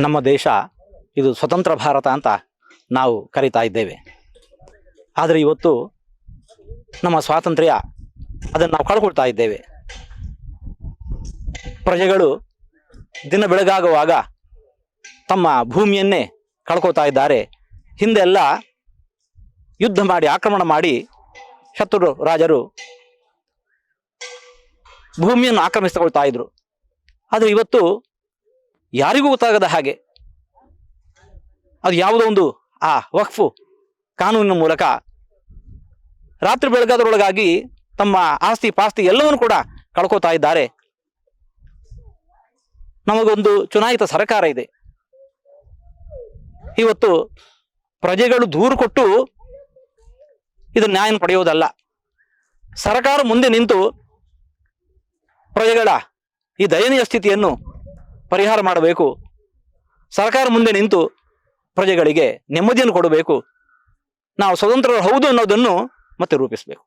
ನಮ್ಮ ದೇಶ ಇದು ಸ್ವತಂತ್ರ ಭಾರತ ಅಂತ ನಾವು ಕರಿತಾ ಇದ್ದೇವೆ. ಆದರೆ ಇವತ್ತು ನಮ್ಮ ಸ್ವಾತಂತ್ರ್ಯ ಅದನ್ನು ನಾವು ಕಳ್ಕೊಳ್ತಾ ಇದ್ದೇವೆ. ಪ್ರಜೆಗಳು ದಿನ ಬೆಳಗಾಗುವಾಗ ತಮ್ಮ ಭೂಮಿಯನ್ನೇ ಕಳ್ಕೊತಾ ಇದ್ದಾರೆ. ಹಿಂದೆಲ್ಲ ಯುದ್ಧ ಮಾಡಿ, ಆಕ್ರಮಣ ಮಾಡಿ ಶತ್ರು ರಾಜರು ಭೂಮಿಯನ್ನು ಆಕ್ರಮಿಸಿಕೊಳ್ತಾ ಇದ್ರು. ಆದರೆ ಇವತ್ತು ಯಾರಿಗೂ ಗೊತ್ತಾಗದ ಹಾಗೆ. ಅದು ಯಾವುದೋ ಒಂದು, ಆ ವಕ್ಫು ಕಾನೂನಿನ ಮೂಲಕ ರಾತ್ರಿ ಬೆಳಗಾದರೊಳಗಾಗಿ ತಮ್ಮ ಆಸ್ತಿ ಪಾಸ್ತಿ ಎಲ್ಲವನ್ನು ಕೂಡ ಕಳ್ಕೊತಾ ಇದ್ದಾರೆ. ನಮಗೊಂದು ಚುನಾಯಿತ ಸರ್ಕಾರ ಇದೆ. ಇವತ್ತು ಪ್ರಜೆಗಳು ದೂರು ಕೊಟ್ಟು ಇದು ನ್ಯಾಯ ಪಡೆಯುವುದಲ್ಲ ಸರ್ಕಾರ ಮುಂದೆ ನಿಂತು ಪ್ರಜೆಗಳ ಈ ದಯನೀಯ ಸ್ಥಿತಿಯನ್ನು ಪರಿಹಾರ ಮಾಡಬೇಕು. ಸರ್ಕಾರ ಮುಂದೆ ನಿಂತು ಪ್ರಜೆಗಳಿಗೆ ನೆಮ್ಮದಿಯನ್ನು ಕೊಡಬೇಕು. ನಾವು ಸ್ವತಂತ್ರರು ಹೌದು ಅನ್ನೋದನ್ನು ಮತ್ತೆ ರೂಪಿಸಬೇಕು.